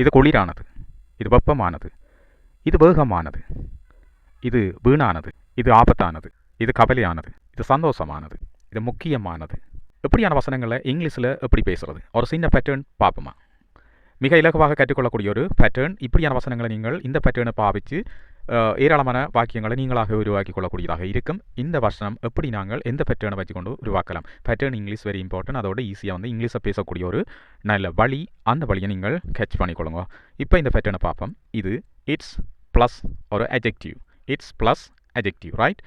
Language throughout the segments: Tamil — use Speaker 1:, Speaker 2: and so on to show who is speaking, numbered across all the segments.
Speaker 1: இது குளிரானது இது வெப்பமானது இது வேகமானது இது வீணானது இது ஆபத்தானது இது கவலையானது இது சந்தோஷமானது இது முக்கியமானது. இப்படியான வசனங்களை இங்கிலீஷில் எப்படி பேசுறது? ஒரு சின்ன பேட்டர்ன் பார்ப்போமா? மிக இலகுவாக கற்றுக்கொள்ளக்கூடிய ஒரு பேட்டர்ன் இப்படியான வசனங்களை நீங்கள் இந்த பேட்டர்னை பாவித்து ஏராளமான வாக்கியங்களை நீங்களாக உருவாக்கி கொள்ளக்கூடியதாக இருக்கும். இந்த வசனம் எப்படி நாங்கள் எந்த பேட்டர்னை வச்சுக்கொண்டு உருவாக்கலாம்? பேட்டர்ன் இங்கிலீஷ் வெரி இம்பார்ட்டன்ட் அதோட ஈஸியாக வந்து இங்கிலீஷை பேசக்கூடிய ஒரு நல்ல வழி அந்த வழியை நீங்கள் கேட்ச் பண்ணிக்கொள்ளுங்க. இப்போ இந்த பேட்டர்னை பார்ப்போம். இது இட்ஸ் ப்ளஸ் ஒரு adjective it's plus adjective right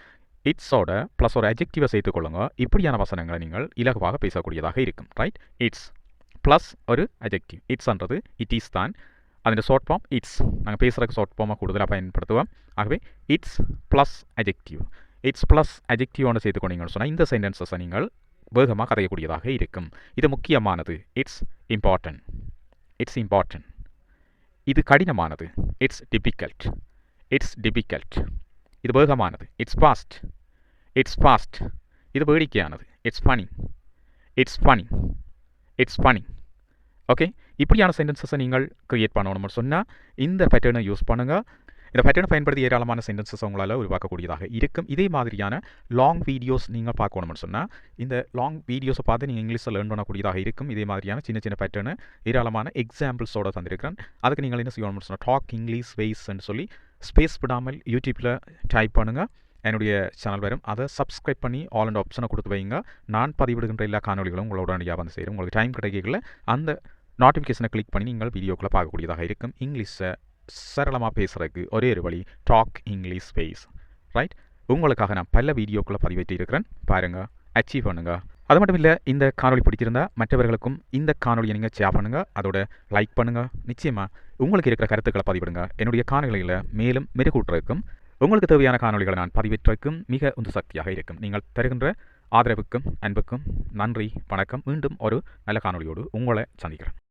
Speaker 1: இட்ஸோட plus ஒரு அஜெக்டிவை சேர்த்துக்கொள்ளுங்க. இப்படியான வசனங்களை நீங்கள் இலகுவாக பேசக்கூடியதாக இருக்கும் ரைட் இட்ஸ் ப்ளஸ் ஒரு அஜெக்டிவ் இட்ஸ்ன்றது இட் இஸ் தான். അതിൻ്റെ ஷார்ட் ഫോം இட்ஸ் நாங்கள் பேசுகிறதுக்கு ஷார்ட் ஃபார்மாக கூடுதலாக பயன்படுத்துவோம் ஆகவே it's plus adjective it's plus adjective-ஓட சேர்த்துக்கொண்டீங்கன்னு சொன்னால் இந்த சென்டென்சஸை நீங்கள் வேகமாக கதையக்கூடியதாக இருக்கும் இது முக்கியமானது இட்ஸ் இம்பார்ட்டன்ட் இட்ஸ் இம்பார்ட்டன்ட் இது கடினமானது இட்ஸ் டிபிகல்ட் இட்ஸ் டிபிகல்ட் இது வேகமானது இட்ஸ் ஃபாஸ்ட் இட்ஸ் ஃபாஸ்ட் இது வேடிக்கையானது it's funny it's funny it's funny okay இப்படியான சென்டென்சஸை நீங்கள் கிரியேட் பண்ணணும்னு சொன்னால் இந்த பேட்டர்னை யூஸ் பண்ணுங்கள் இந்த பேட்டர்னை பயன்படுத்தி ஏராளமான சென்டென்சஸ் உங்களால் உருவாக்கக்கூடியதாக இருக்கும். இதே மாதிரியான லாங் வீடியோஸ் நீங்கள் பார்க்கணும்னு சொன்னால் இந்த லாங் வீடியோஸை பார்த்து நீங்கள் இங்கிலீஷில் லேர்ன் பண்ணக்கூடியதாக இருக்கும். இதே மாதிரியான சின்ன சின்ன பேட்டர்னு ஏராளமான எக்ஸாம்பிள்ஸோடு தந்திருக்கிறேன். அதுக்கு நீங்கள் என்ன செய்யணும்னு சொன்னால் டாக் இங்கிலீஷ் வெய்ஸ்ன்னு சொல்லி ஸ்பேஸ் விடாமல் யூடியூப்பில் டைப் பண்ணுங்கள் என்னுடைய சேனல் வரும். அதை சப்ஸ்கிரைப் பண்ணி ஆல் அண்ட் ஆப்ஷனை கொடுத்து வைங்க. நான் பதிவிடுகின்ற எல்லா காணொலிகளும் உங்களோட உடனடியாக வந்து செய்கிறேன் உங்களுக்கு டைம் கிடைக்கல அந்த நோட்டிஃபிகேஷனை கிளிக் பண்ணி நீங்கள் வீடியோக்களை பார்க்கக்கூடியதாக இருக்கும். இங்கிலீஷை சரளமாக பேசுகிறதுக்கு ஒரே ஒரு வழி டாக் இங்கிலீஷ் ஸ்பேஸ் ரைட் உங்களுக்காக நான் பல வீடியோக்களை பதிவேற்றி இருக்கிறேன். பாருங்கள் அச்சீவ் பண்ணுங்கள் அது மட்டும் இல்லை இந்த காணொலி பிடிச்சிருந்தா மற்றவர்களுக்கும் இந்த காணொலியை நீங்கள் ஷேர் பண்ணுங்கள் அதோட லைக் பண்ணுங்கள் நிச்சயமாக உங்களுக்கு இருக்கிற கருத்துக்களை பதிவிடுங்க. என்னுடைய காணொலிகளை மேலும் மெருகூட்டுறதுக்கும் உங்களுக்கு தேவையான காணொலிகளை நான் பதிவேற்றதுக்கும் மிக உந்து சக்தியாக இருக்கும். நீங்கள் தருகின்ற ஆதரவுக்கும் அன்புக்கும் நன்றி வணக்கம். மீண்டும் ஒரு நல்ல காணொலியோடு உங்களை சந்திக்கிறேன்.